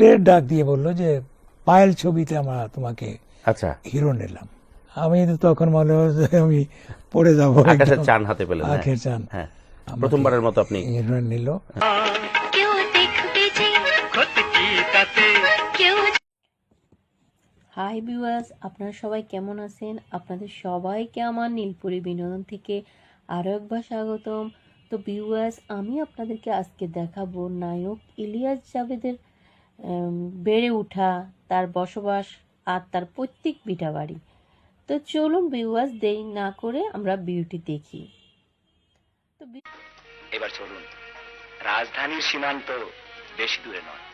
ফের ডাক দিয়ে বলল যে পায়েল ছবিতে আমরা তোমাকে আচ্ছা। হিরো নিলাম। আমি তো তখন মনে হয় আমি পড়ে যাব আকাশের। চান হাতে পেলেন হ্যাঁ। আখের চান হ্যাঁ। প্রথমবারের মতো আপনি হিরো নিল। হাই ভিউয়ার্স আপনারা সবাই কেমন আছেন? আপনাদের সবাইকে আমার নীলপুরি বিনোদন থেকে আরও একবার স্বাগতম। তো ভিউয়ার্স আমি আপনাদেরকে আজকে দেখাবো নায়ক ইলিয়াস জাভেদের বেড়ে ওঠা তার বসবাস আর তার প্রত্যেক বিটা বাড়ি তো চলুন ভিউয়ার্স দেরি না করে আমরা বিউটি দেখি। তো এবার চলুন। রাজধানীর সীমান্ত বেশি দূরে নয়।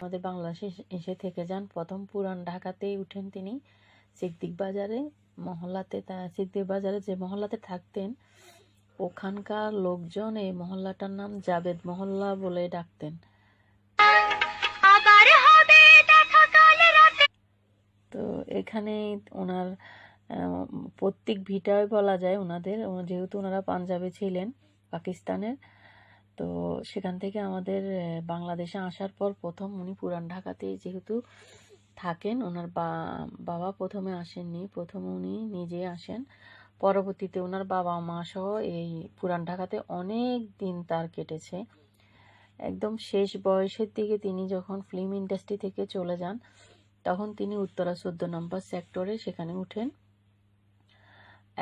আমাদের বাংলাদেশে এসে- থেকে যান। প্রথম পুরান ঢাকাতেই উঠেন তিনি। সিদ্দিক বাজারে মহল্লাতে সিদ্দিক বাজারে যে মহল্লাতে থাকতেন ওখানকার লোকজন এই মহল্লাটার নাম জাবেদ মহল্লা বলে ডাকতেন। তো এখানে ওনার প্রত্যেক ভিটায় বলা যায় ওনাদের যেহেতু ওনারা পাঞ্জাবে ছিলেন পাকিস্তানের তো সেখান থেকে আমাদের বাংলাদেশে আসার পর প্রথম উনি পুরান ঢাকাতেই যেহেতু থাকেন ওনার বা- বাবা প্রথমে আসেননি প্রথম উনি নিজে আসেন। পরবর্তীতে ওনার বাবা মা সহ এই পুরান ঢাকাতে অনেক দিন তার কেটেছে। একদম শেষ বয়সের দিকে তিনি যখন ফিল্ম ইন্ডাস্ট্রি থেকে চলে যান, তখন তিনি উত্তরা চোদ্দ নম্বর সেক্টরে সেখানে উঠেন।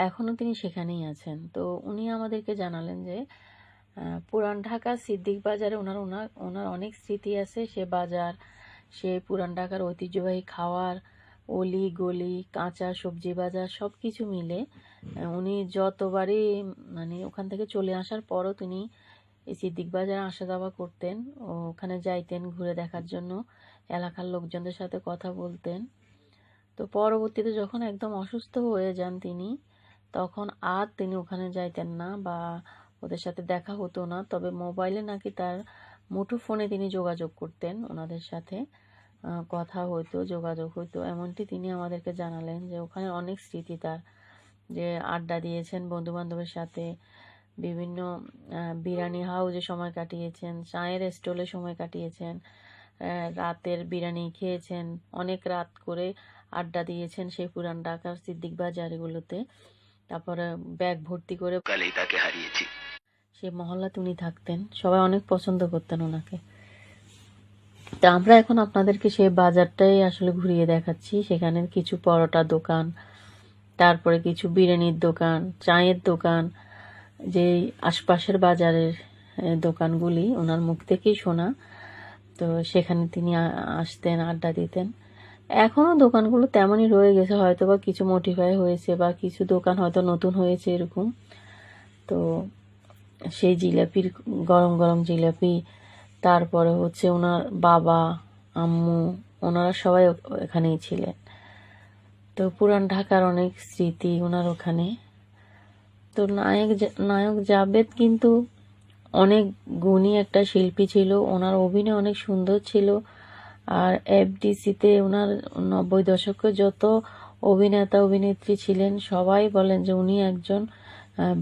এখনও তিনি সেখানেই আছেন। তো উনি আমাদেরকে জানালেন যে পুরান ঢাকা সিদ্দিক বাজারে ওনার ওনার ওনার অনেক স্মৃতি আছে। সে বাজার, সে পুরান ঢাকার ঐতিহ্যবাহী খাওয়ার অলি গলি কাঁচা সবজি বাজার সব কিছু মিলে উনি যতবারই মানে ওখান থেকে চলে আসার পরও তিনি এই সিদ্দিক বাজারে আসা যাওয়া করতেন ও ওখানে যাইতেন ঘুরে দেখার জন্য এলাকার লোকজনদের সাথে কথা বলতেন। তো পরবর্তীতে যখন একদম অসুস্থ হয়ে যান তিনি তখন আর তিনি ওখানে যাইতেন না বা ওদের সাথে দেখা হতো না। তবে মোবাইলে নাকি তার মুঠো ফোনে তিনি যোগাযোগ করতেন ওনাদের সাথে। কথা হইতো যোগাযোগ হইতো। এমনটি তিনি আমাদেরকে জানালেন যে ওখানে অনেক স্মৃতি তার যে আড্ডা দিয়েছেন বন্ধু বান্ধবের সাথে বিভিন্ন বিরিয়ানি হাউসে সময় কাটিয়েছেন চায়ের স্টলে সময় কাটিয়েছেন রাতের বিরিয়ানি খেয়েছেন অনেক রাত করে আড্ডা দিয়েছেন সেই পুরান ঢাকার সিদ্দিক বাজারগুলোতে। তারপরে ব্যাগ ভর্তি করে কালেই তাকে হারিয়েছি। সেই মহল্লাতে উনি থাকতেন। সবাই অনেক পছন্দ করতেন ওনাকে। তা আমরা এখন আপনাদেরকে সেই বাজারটাই আসলে ঘুরিয়ে দেখাচ্ছি। সেখানে কিছু পরোটা দোকান, তারপরে কিছু বিরিয়ানির দোকান, চায়ের দোকান, যে আশপাশের বাজারের দোকানগুলি, ওনার মুখ থেকেই শোনা। তো সেখানে তিনি আসতেন, আড্ডা দিতেন। এখনও দোকানগুলো তেমনই রয়ে গেছে হয়তো বা কিছু মডিফাই হয়েছে বা কিছু দোকান হয়তো নতুন হয়েছে এরকম। তো সেই জিলাপির, গরম গরম জিলাপি তারপরে হচ্ছে ওনার বাবা, আম্মু, ওনারা সবাই এখানেই ছিলেন। তো পুরান ঢাকার অনেক স্মৃতি ওনার ওখানে। তো নায়ক নায়ক জাবেদ কিন্তু অনেক গুণী একটা শিল্পী ছিল। ওনার অভিনয় অনেক সুন্দর ছিল। আর এফডিসিতে ওনার নব্বই দশকে যত অভিনেতা, অভিনেত্রী ছিলেন, সবাই বলেন যে উনি একজন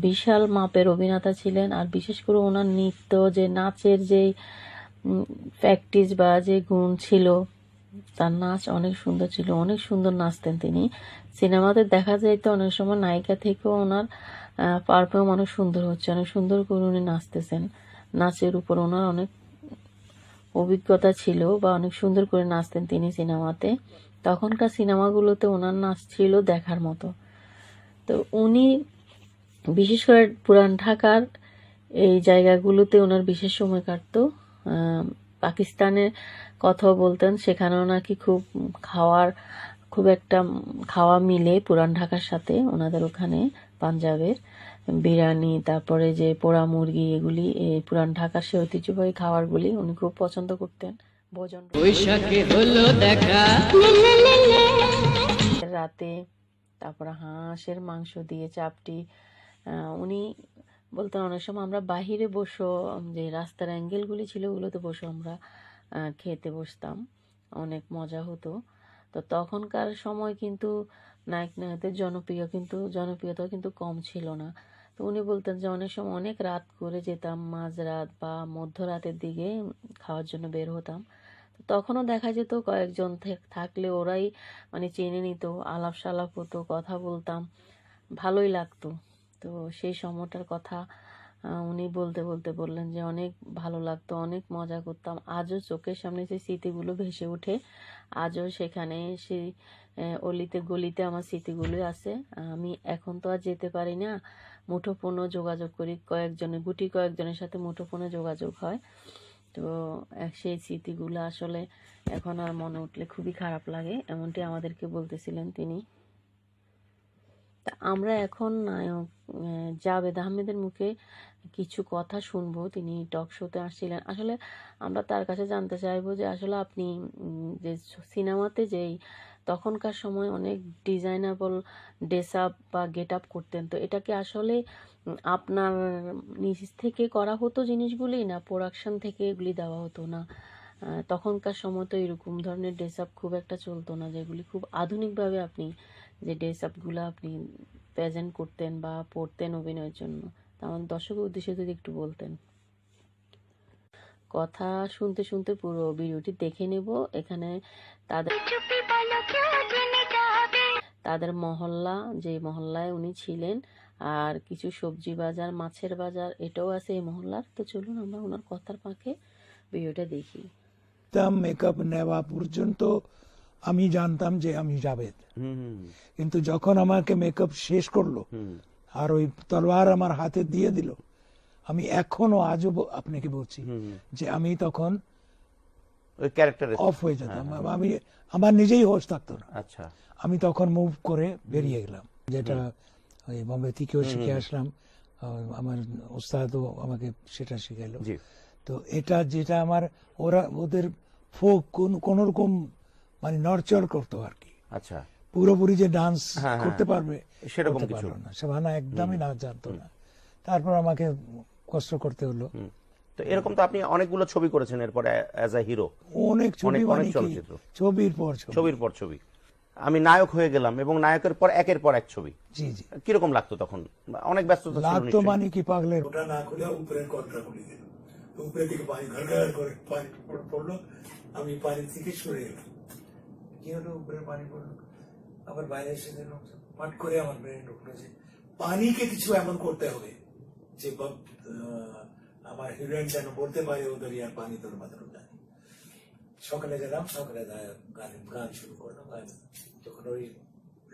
বিশাল মাপের অভিনেতা ছিলেন। আর বিশেষ করে ওনার নৃত্য, যে নাচের যে প্র্যাকটিস বা যে গুণ ছিল, তার নাচ অনেক সুন্দর ছিল, অনেক সুন্দর নাচতেন তিনি। সিনেমাতে দেখা যাইতো অনেক সময় নায়িকা থেকেও ওনার পারফর্ম অনেক সুন্দর হচ্ছে, অনেক সুন্দর করে উনি নাচতেছেন। নাচের উপর ওনার অনেক অভিজ্ঞতা ছিল বা অনেক সুন্দর করে নাচতেন তিনি সিনেমাতে। তখনকার সিনেমাগুলোতে ওনার নাচ ছিল দেখার মতো। তো উনি বিশেষ করে পুরান ঢাকার এই জায়গাগুলোতে ওনার বিশেষ সময় কাটতো। পাকিস্তানের কথাও বলতেন। সেখানেও নাকি খুব খাওয়ার খুব একটা খাওয়া মিলে পুরান ঢাকার সাথে ওনাদের ওখানে পাঞ্জাবের বিরিয়ানি তারপরে যে পোড়া মুরগি এগুলি এই পুরান ঢাকার সে ঐতিহ্যবাহী খাবারগুলি উনি খুব পছন্দ করতেন ভোজন রাতে তারপরে হাঁসের মাংস দিয়ে চাপটি উনি বলতেন অনেক সময় আমরা বাহিরে বসো যে রাস্তার অ্যাঙ্গেলগুলি ছিল ওগুলোতে বসে আমরা খেতে বসতাম। অনেক মজা হতো। তো তখনকার সময় কিন্তু নায়ক নায়কদের জনপ্রিয় কিন্তু, জনপ্রিয়তাও কিন্তু কম ছিল না। তো উনি বলতেন যে অনেক সময় অনেক রাত করে যেতাম, মাঝরাত বা মধ্যরাতের দিকে খাওয়ার জন্য বের হতাম। তখনও দেখা যেত কয়েকজন থাক- থাকলে ওরাই মানে চেনে নিত আলাপ সালাপ হতো, কথা বলতাম, ভালোই লাগতো। তো সেই সময়টার কথা উনি বলতে বলতে বললেন যে অনেক ভালো লাগতো, অনেক মজা করতাম। আজও চোখের সামনে সেই স্মৃতিগুলো ভেসে ওঠে। আজও সেখানে সেই অলিতে, গলিতে আমার স্মৃতিগুলো আছে। আমি এখন তো আর যেতে পারি না। মুঠোফোনও যোগাযোগ করি কয়েকজনের গুটি কয়েকজনের সাথে মুঠোফোনে যোগাযোগ হয়। তো সেই স্মৃতিগুলো আসলে এখন আর মনে উঠলে খুবই খারাপ লাগে, এমনটি আমাদেরকে বলতেছিলেন তিনি। তা আমরা এখন নায়ক জাভেদ আহমেদের মুখে কিছু কথা শুনব। তিনি টক শোতে আসছিলেন। আসলে আমরা তার কাছে জানতে চাইব যে আসলে আপনি যে সিনেমাতে যেই তখনকার সময় অনেক ডিজাইনেবল ড্রেস আপ বা গেট আপ করতেন, তো এটাকে আসলে আপনার নিজ থেকে করা হতো জিনিসগুলি না প্রোডাকশন থেকে এগুলি দেওয়া হতো না? তখনকার সময় তো এরকম ধরনের ড্রেস আপ খুব একটা চলতো না, যেগুলি খুব আধুনিকভাবে আপনি যে ড্রেস আপগুলো আপনি প্রেজেন্ট করতেন বা পড়তেন অভিনয়ের জন্য তা আমাদের দর্শকের উদ্দেশ্যে যদি একটু বলতেন। কথা শুনতে শুনতে পুরো ভিডিওটি দেখে নেব। এখানে তাদের তাদের মহল্লা, যে মহল্লায় উনি ছিলেন, আর কিছু সবজি বাজার, মাছের বাজার, এটাও আছে এই মহল্লার। তো চলুন আমরা ওনার কথার ফাঁকে ভিডিওটা দেখি। মেকআপ নেওয়া পর্যন্ত আমি জানতাম যে আমি জাবেদ। হুম কিন্তু যখন আমাকে মেকআপ শেষ করল আর ওই তলোয়ার আমার হাতে দিয়ে দিল আমি এখনও আজও আপনাকে বলছি যে আমি তখন অফ হয়ে যেতাম। আমি আমার নিজেই হোশ থাকতো না। আচ্ছা। আমি তখন মুভ করে বেরিয়ে গেলাম। যেটা ওই বম্বে থেকেও শিখে আসলাম। আমার ওস্তাদও আমাকে সেটা শিখাইলো তো এটা যেটা আমার ওরা ওদের ফোক কোন কোন রকম মানে নড়চড় করতো আর কি। আচ্ছা। পুরোপুরি যে ডান্স হ্যাঁ, হ্যাঁ। করতে পারবে সেরকম কিছু। না। সেভানা একদমই না জানতো না। তারপর আমাকে কষ্ট করতে হলো। হুম। তো এরকম তো আপনি অনেকগুলো ছবি করেছেন এরপরে অ্যাজ আ হিরো অনেক ছবি অনেক- মানে চলচ্চিত্র। ছবির পর ছবি। ছবির পর ছবি। আমি নায়ক হয়ে গেলাম এবং নায়কের পর একের পর এক ছবি। জি জি। কীরকম লাগতো তখন? অনেক ব্যস্ততা ছিল লাগতো। মানে কি পাগলের? ওটা না খুলে উপরের খুলে দিল। উপরে থেকে পানি ঘর ঘর করে পানি পড়ল। আমি পানি থেকে সরে গেলাম। কি হলো উপরে পানি পড়ল। আবার বাইরে এসে দেখলাম পাট করে আমার ব্রেন ঢুকলো যে পানিকে কিছু এমন করতে হবে যে আমার হিরোইন যেন বলতে পারে ওদের ইয়ার পানি তোর মাথার জানি সকালে গেলাম, সকালে গান গান শুরু করলাম, গান। যখন ওই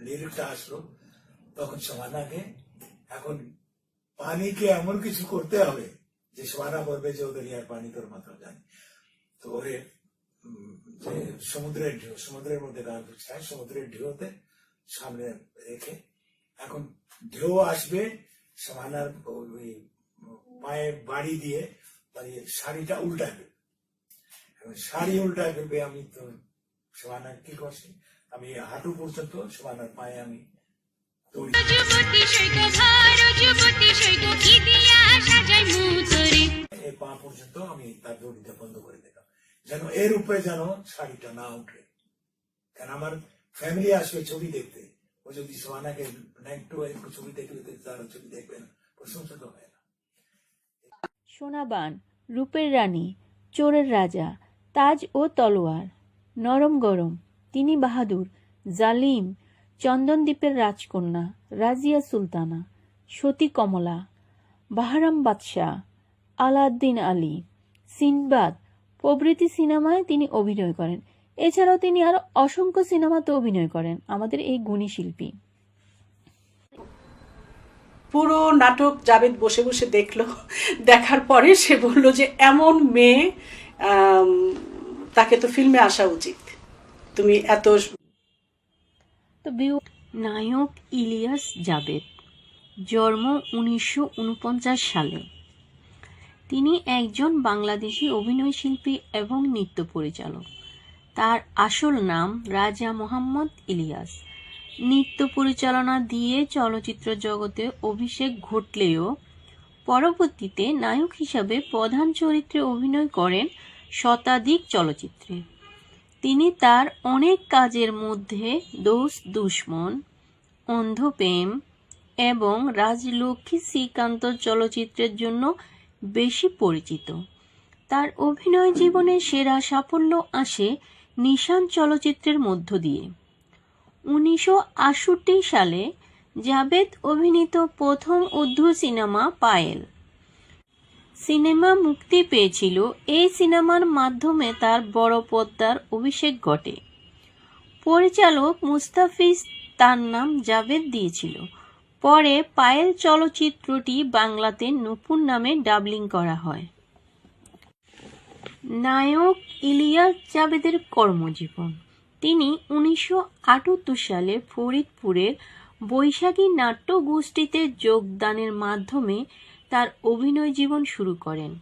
লিরিকটা আসলো, তখন সমানাকে এখন পানিকে এমন কিছু করতে হবে যে সোয়ানা বলবে যে ওদের ইয়ার পানি তোর মাত্র জানি তো ওরে যে সমুদ্রের ঢেউ সমুদ্রের মধ্যে গান চায় সমুদ্রের ঢেউতে সামনে রেখে এখন ঢেউ আসবে সোয়ানার ওই পায়ে বাড়ি দিয়ে মানে শাড়িটা উল্টাবে। শাড়ি উল্টা ফেলবে আমি তো সোয়ানা কি করছি? আমি হাঁটু পর্যন্ত সোয়ানার পায়ে আমি দড়ি। পা পর্যন্ত আমি তার দড়িটা বন্ধ করে দিলাম। যেন এর উপরে যেন শাড়িটা না উঠে। কারণ আমার ফ্যামিলি আসবে ছবি দেখতে। ও যদি সোহানাকে না একটু ছবি দেখলে তো তারা ছবি দেখবে না। প্রশংসা তো হয় না। সোনাবান, রূপের রানী, চোরের রাজা, তাজ ও তলোয়ার, নরম গরম, তিনি বাহাদুর, জালিম, চন্দনদ্বীপের রাজকন্যা, রাজিয়া সুলতানা, সতী কমলা, বাহারাম বাদশাহ, আলাউদ্দিন আলী, সিনবাদ প্রভৃতি সিনেমায় তিনি অভিনয় করেন। এছাড়াও তিনি আরও অসংখ্য সিনেমাতে অভিনয় করেন। আমাদের এই গুণী শিল্পী। পুরো নাটক জাবেদ বসে বসে দেখল। দেখার পরে সে বলল যে এমন মেয়ে তাকে তো ফিল্মে আসা উচিত। তুমি এত তো বিউ নায়ক ইলিয়াস জাবেদ জন্ম উনিশশো উনপঞ্চাশ সালে। তিনি একজন বাংলাদেশি অভিনয়শিল্পী এবং নৃত্য পরিচালক। তার আসল নাম রাজা মোহাম্মদ ইলিয়াস। নৃত্য পরিচালনা দিয়ে চলচ্চিত্র জগতে অভিষেক ঘটলেও পরবর্তীতে নায়ক হিসাবে প্রধান চরিত্রে অভিনয় করেন শতাধিক চলচ্চিত্রে। তিনি তার অনেক কাজের মধ্যে দোষ, দুশ্মন, অন্ধপ্রেম এবং রাজলক্ষ্মী শ্রীকান্ত চলচ্চিত্রের জন্য বেশি পরিচিত। তার অভিনয় জীবনে সেরা সাফল্য আসে নিশান চলচ্চিত্রের মধ্য দিয়ে। উনিশশো আটষট্টি সালে জাবেদ অভিনীত প্রথম উর্দু সিনেমা পায়েল। সিনেমা মুক্তি পেয়েছিল এই সিনেমার মাধ্যমে তার বড় পর্দার অভিষেক ঘটে। পরিচালক মুস্তাফিজ তার নাম জাভেদ দিয়েছিল। পরে পায়েল চলচ্চিত্রটি বাংলাতে নূপুর নামে ডাবলিং করা হয়। নায়ক ইলিয়াস জাবেদের কর্মজীবন। তিনি উনিশশো আটাত্তর সালে ফরিদপুরের বৈশাখী নাট্য গোষ্ঠীতে যোগদানের মাধ্যমে তার অভিনয় জীবন শুরু করেন।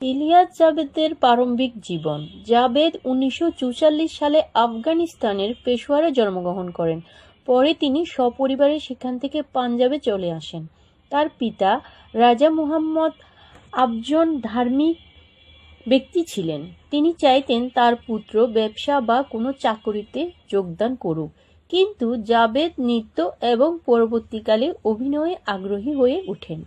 ইলিয়াস জাবেদের প্রারম্ভিক জীবন। জাভেদ উনিশশো সালে আফগানিস্তানের পেশোয়ারে জন্মগ্রহণ করেন। পরে তিনি সপরিবারে সেখান থেকে পাঞ্জাবে চলে আসেন। তার পিতা রাজা মুহাম্মদ আফজন ধার্মিক ব্যক্তি ছিলেন। তিনি চাইতেন তার পুত্র ব্যবসা বা কোনো চাকরিতে যোগদান করুক। কিন্তু জাভেদ নৃত্য এবং পরবর্তীকালে অভিনয়ে আগ্রহী হয়ে ওঠেন।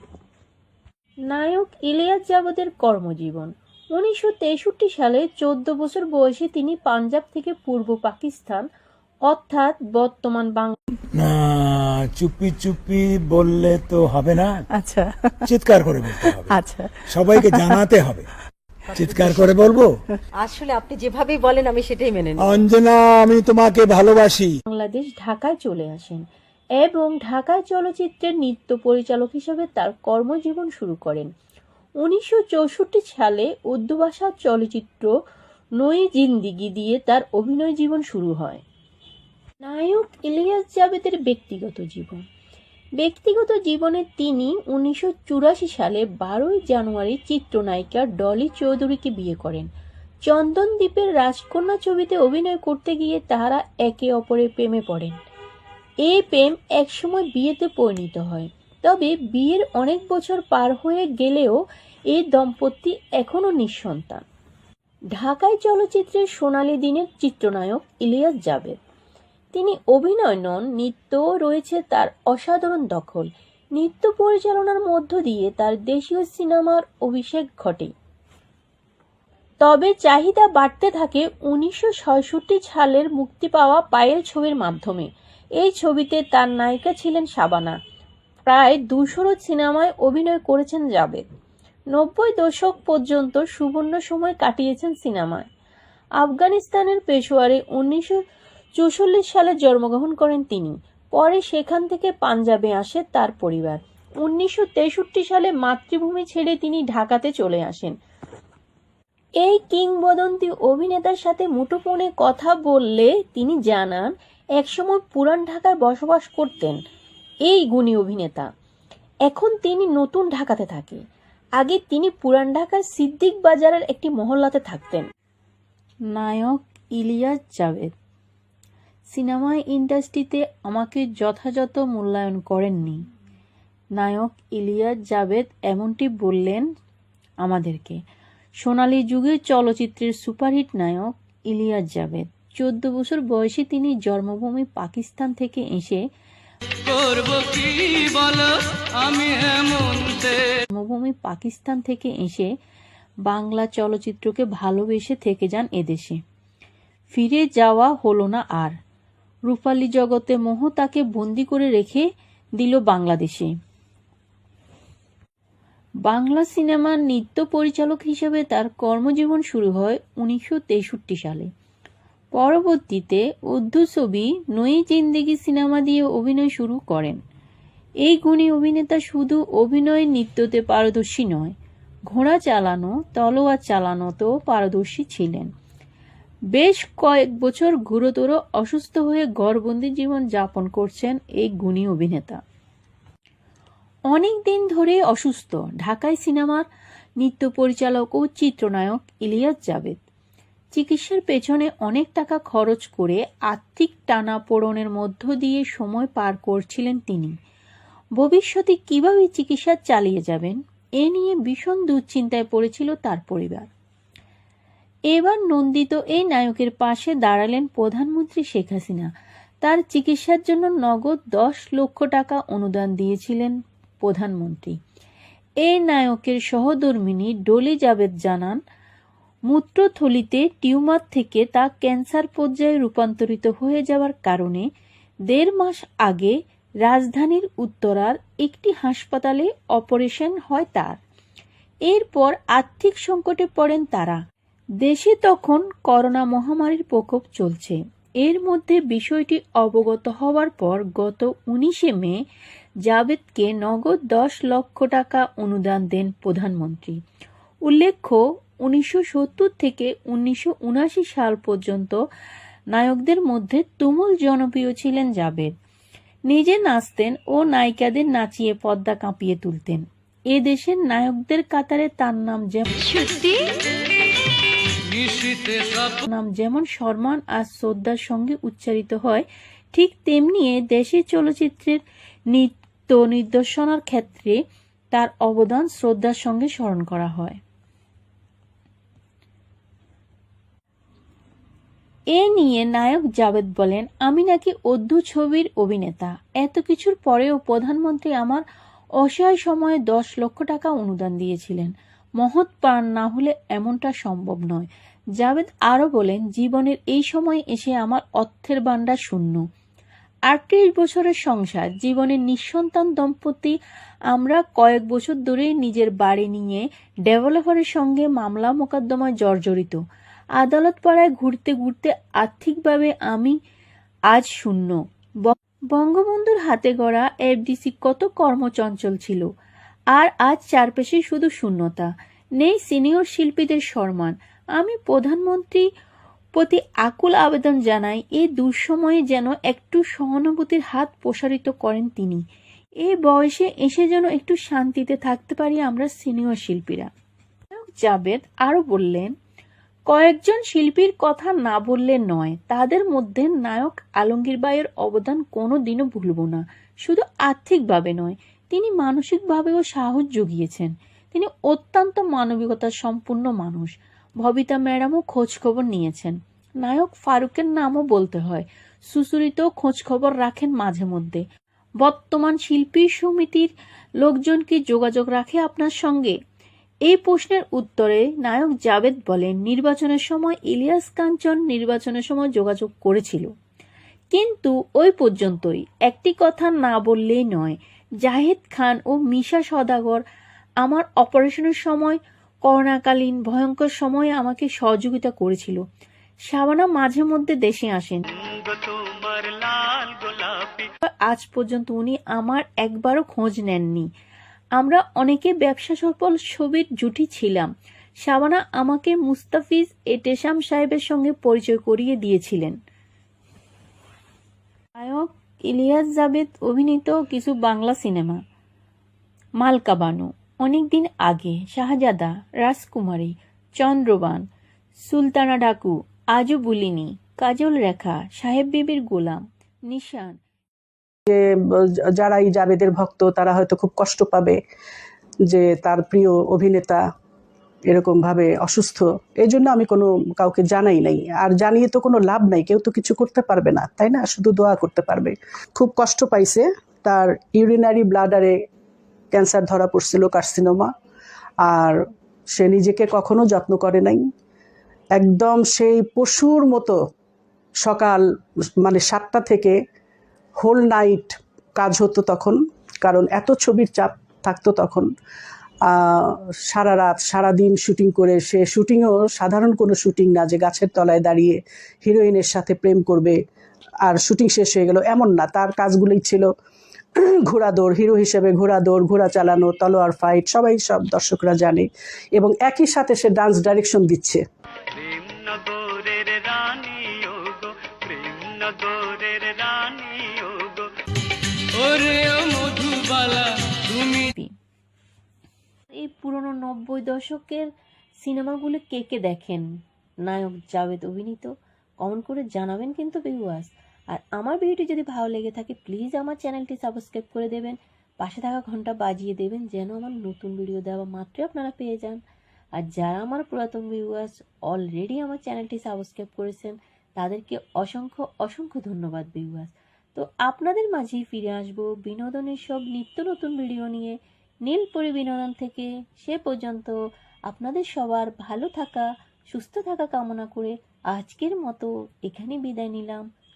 নায়ক ইলিয়াস জাভেদের কর্মজীবন। উনিশশো তেষট্টি সালে চোদ্দ বছর বয়সে তিনি পাঞ্জাব থেকে পূর্ব পাকিস্তান অর্থাৎ বর্তমান বাংলা চুপি চুপি বললে তো হবে না। আচ্ছা। চিৎকার করে বলতে হবে। আচ্ছা। সবাইকে জানাতে হবে। চিৎকার করে বলব? আসলে আপনি যেভাবেই বলেন আমি সেটাই মেনে নিই অঞ্জনা আমি তোমাকে ভালোবাসি। বাংলাদেশ ঢাকায় চলে আসেন এবং ঢাকায় চলচ্চিত্রের নৃত্য পরিচালক হিসেবে তার কর্মজীবন শুরু করেন। উনিশশো চৌষট্টি সালে উর্দু ভাষার চলচ্চিত্র নই জিন্দিগি দিয়ে তার অভিনয় জীবন শুরু হয়। নায়ক ইলিয়াস জাবেদের ব্যক্তিগত জীবন। ব্যক্তিগত জীবনে তিনি উনিশশো চুরাশি সালে বারোই জানুয়ারি চিত্রনায়িকা ডলি চৌধুরীকে বিয়ে করেন। চন্দন দ্বীপের রাজকন্যা ছবিতে অভিনয় করতে গিয়ে তাহারা একে অপরের প্রেমে পড়েন। এই প্রেম একসময় বিয়েতে পরিণত হয়। তবে বিয়ের অনেক বছর পার হয়ে গেলেও এই দম্পতি এখনও নিঃসন্তান। ঢাকায় চলচ্চিত্রের সোনালী দিনের চিত্রনায়ক ইলিয়াস জাভেদ তিনি অভিনয় নন, নৃত্যও রয়েছে তার অসাধারণ দখল। নৃত্য পরিচালনার মধ্য দিয়ে তার দেশীয় সিনেমার অভিষেক ঘটে। তবে চাহিদা বাড়তে থাকে উনিশশো সালের মুক্তি পাওয়া পায়েল ছবির মাধ্যমে। এই ছবিতে তার নায়িকা ছিলেন শাবানা। প্রায় দুশোরও সিনেমায় অভিনয় করেছেন জাবেদ। নব্বই দশক পর্যন্ত সুবর্ণ সময় কাটিয়েছেন সিনেমায়। আফগানিস্তানের পেশোয়ারে উনিশশো চৌচল্লিশ সালে জন্মগ্রহণ করেন তিনি। পরে সেখান থেকে পাঞ্জাবে আসে তার পরিবার। উনিশশো তেষট্টি সালে মাতৃভূমি ছেড়ে তিনি ঢাকাতে চলে আসেন। এই কিংবদন্তি অভিনেতার সাথে মুঠোফোনে কথা বললে তিনি জানান, একসময় পুরান ঢাকায় বসবাস করতেন এই গুণী অভিনেতা। এখন তিনি নতুন ঢাকাতে থাকে। আগে তিনি পুরান ঢাকার সিদ্দিক বাজারের একটি মহল্লাতে থাকতেন। নায়ক ইলিয়াস জাভেদ। সিনেমা ইন্ডাস্ট্রিতে আমাকে যথাযথ মূল্যায়ন করেননি। নায়ক ইলিয়াস জাভেদ এমনটি বললেন আমাদেরকে সোনালী যুগের চলচ্চিত্রের সুপারহিট নায়ক ইলিয়াস জাভেদ। চোদ্দ বছর বয়সে তিনি জন্মভূমি পাকিস্তান থেকে এসে জন্মভূমি পাকিস্তান থেকে এসে বাংলা চলচ্চিত্রকে ভালোবেসে থেকে যান এদেশে। ফিরে যাওয়া হলো না আর। রূপালী জগতে মোহ তাকে বন্দি করে রেখে দিল বাংলাদেশে। বাংলা সিনেমার নৃত্য পরিচালক হিসেবে তার কর্মজীবন শুরু হয় উনিশশো তেষট্টি সালে। পরবর্তীতে উর্দু ছবি নই জিন্দিগি সিনেমা দিয়ে অভিনয় শুরু করেন। এই গুণী অভিনেতা শুধু অভিনয় নৃত্যতে পারদর্শী নয়, ঘোড়া চালানো, তলোয়ার চালানোতেও পারদর্শী ছিলেন। বেশ কয়েক বছর গুরুতর অসুস্থ হয়ে ঘরবন্দি জীবন যাপন করছেন এই গুণী অভিনেতা। অনেক দিন ধরে অসুস্থ ঢাকায় সিনেমার নৃত্য পরিচালক ও চিত্রনায়ক ইলিয়াস জাভেদ। চিকিৎসার পেছনে অনেক টাকা খরচ করে আর্থিক টানা পোড়নের মধ্য দিয়ে সময় পার করছিলেন তিনি। ভবিষ্যতে কীভাবে চিকিৎসা চালিয়ে যাবেন, এ নিয়ে ভীষণ দুশ্চিন্তায় পড়েছিল তার পরিবার। এবার নন্দিত এই নায়কের পাশে দাঁড়ালেন প্রধানমন্ত্রী শেখ হাসিনা। তার চিকিৎসার জন্য নগদ দশ লক্ষ টাকা অনুদান দিয়েছিলেন প্রধানমন্ত্রী। এই নায়কের সহধর্মিনী ডলি জাবেদ জানান, মূত্রথলিতে টিউমার থেকে তা ক্যান্সার পর্যায়ে রূপান্তরিত হয়ে যাওয়ার কারণে দেড় মাস আগে রাজধানীর উত্তরার একটি হাসপাতালে অপারেশন হয় তার। এরপর আর্থিক সংকটে পড়েন তারা। দেশে তখন করোনা মহামারীর প্রকোপ চলছে। এর মধ্যে বিষয়টি অবগত হওয়ার পর গত উনিশে মে জাভেদকে নগদ দশ লক্ষ টাকা অনুদান দেন প্রধানমন্ত্রী। উল্লেখ্য, উনিশশো সত্তর থেকে উনিশশো উনাশি সাল পর্যন্ত নায়কদের মধ্যে তুমুল জনপ্রিয় ছিলেন জাভেদ। নিজে নাচতেন ও নায়িকাদের নাচিয়ে পর্দা কাঁপিয়ে তুলতেন। এ দেশের নায়কদের কাতারে তার নাম যেমন নাম যেমন সম্মান আর শ্রদ্ধার সঙ্গে উচ্চারিত হয়, ঠিক তেমনি দেশের চলচ্চিত্রের নৃত্য নিদর্শনার ক্ষেত্রে তার অবদান শ্রদ্ধার সঙ্গে স্মরণ করা হয়। এ নিয়ে নায়ক জাভেদ বলেন, আমি নাকি অদ্ভু ছবির অভিনেতা। এত কিছুর পরেও প্রধানমন্ত্রী আমার অসহায় সময়ে দশ লক্ষ টাকা অনুদান দিয়েছিলেন। মহৎ প্রাণ না হলে এমনটা সম্ভব নয়। জাভেদ আরও বলেন, জীবনের এই সময় এসে আমার অর্থের ভাণ্ডার শূন্য। আটত্রিশ বছরের সংসার, জীবনের নিঃসন্তান দম্পতি, আমরা কয়েক বছর ধরেই নিজের বাড়ি নিয়ে ডেভেলপারের সঙ্গে মামলা মোকদ্দমায় জর্জরিত। আদালত পাড়ায় ঘুরতে ঘুরতে আর্থিকভাবে আমি আজ শূন্য। বঙ্গবন্ধুর হাতে গড়া এফডিসি কত কর্মচঞ্চল ছিল। আর আজ চারপাশে শুধু শূন্যতা। নেই সিনিয়র শিল্পীদের সম্মান। আমি প্রধানমন্ত্রী প্রতি আকুল আবেদন জানাই, এই দুঃসময়ে যেন একটু সহানুভূতির হাত প্রসারিত করেন তিনি। এই বয়সে এসে যেন একটু শান্তিতে থাকতে পারি আমরা সিনিয়র শিল্পীরা। জাবেদ আরও বললেন, কয়েকজন শিল্পীর কথা না বললে নয়, তাদের মধ্যে নায়ক আলমগীর ভাইয়ের অবদান কোনো দিনও ভুলব না। শুধু আর্থিকভাবে নয়, তিনি মানসিকভাবেও সাহস জুগিয়েছেন। তিনি অত্যন্ত মানবিকতা সম্পূর্ণ মানুষ। ভবিতা ম্যাডামও খোঁজ খবর নিয়েছেন। নায়ক ফারুকের নামও বলতে হয়। সুচরিত খোঁজ খবর রাখেন মাঝে মধ্যে। বর্তমান শিল্পী সমিতির লোকজন কি যোগাযোগ রাখে আপনার সঙ্গে? এই প্রশ্নের উত্তরে নায়ক জাভেদ বলেন, নির্বাচনের সময় ইলিয়াস কাঞ্চন নির্বাচনের সময় যোগাযোগ করেছিল। কিন্তু ওই পর্যন্তই। একটি কথা না বললেই নয়, জাহেদ খান ও মিশা সদাগর আমার অপারেশনের সময় করোনাকালীন ভয়ঙ্কর সময়ে আমাকে সহযোগিতা করেছিল। শাবানা মাঝে মধ্যে দেশে আসেন। আজ পর্যন্ত উনি আমার একবারও খোঁজ নেননি। আমরা অনেকে ব্যবসা সফল ছবির জুটি ছিলাম। শাবানা আমাকে মুস্তাফিজ এটেসাম সাহেবের সঙ্গে পরিচয় করিয়ে দিয়েছিলেন। নায়ক ইলিয়াস জাবেদ, অভিনীত কিছু বাংলা সিনেমা। মালকা বানু। অনেকদিন আগে শাহজাদা, রাজকুমারী, চন্দ্রবান, সুলতানা ডাকু আজও বুলিনি, কাজল রেখা, সাহেব বিবির গোলাম, নিশান। যারা এই জাবেদের ভক্ত, তারা হয়তো খুব কষ্ট পাবে যে তার প্রিয় অভিনেতা এরকম ভাবে অসুস্থ। এই জন্য আমি কোনো কাউকে জানাই নাই। আর জানিয়ে তো কোনো লাভ নাই, কেউ তো কিছু করতে পারবে না, তাই না? শুধু দোয়া করতে পারবে। খুব কষ্ট পাইছে তার ইউরিনারি ব্লাডারে ক্যান্সার ধরা পড়ছিল কার্সিনোমা, আর সে নিজেকে কখনো যত্ন করে নাই। একদম সেই পশুর মতো সকাল মানে সাতটা থেকে হোল নাইট কাজ হতো তখন, কারণ এত ছবির চাপ থাকতো তখন। সারা রাত, সারা দিন শুটিং করে সে শুটিংও সাধারণ কোনো শুটিং না যে গাছের তলায় দাঁড়িয়ে হিরোইনের সাথে প্রেম করবে, আর শুটিং শেষ হয়ে গেল। এমন না, তার কাজগুলোই ছিল ঘোড়া দৌড় হিরো হিসেবে ঘোড়া দৌড় ঘোড়া চালানো তলোয়ার ফাইট সবাই সব দর্শকরা জানে এবং একই সাথে সে ডান্স ডাইরেকশন দিচ্ছে। এই পুরনো নব্বই দশকের সিনেমাগুলো কে কে দেখেন? নায়ক জাভেদ অভিনীত কমেন্ট করে জানাবেন কিন্তু ভিউয়ার্স আর আমার ভিডিওটি যদি ভালো লেগে থাকে প্লিজ আমার চ্যানেলটি সাবস্ক্রাইব করে দেবেন। পাশে থাকা ঘণ্টা বাজিয়ে দেবেন যেন আমার নতুন ভিডিও দেওয়া মাত্রই আপনারা পেয়ে যান। আর যারা আমার পুরাতন ভিউয়ার্স অলরেডি আমার চ্যানেলটি সাবস্ক্রাইব করেছেন, তাদেরকে অসংখ্য অসংখ্য ধন্যবাদ ভিউয়ার্স তো আপনাদের মাঝেই ফিরে আসব বিনোদনের সব নিত্য নতুন ভিডিও নিয়ে। নীলপরি বিনোদন থেকে সে পর্যন্ত আপনাদের সবার ভালো থাকা, সুস্থ থাকা কামনা করে আজকের মতো এখানে বিদায় নিলাম।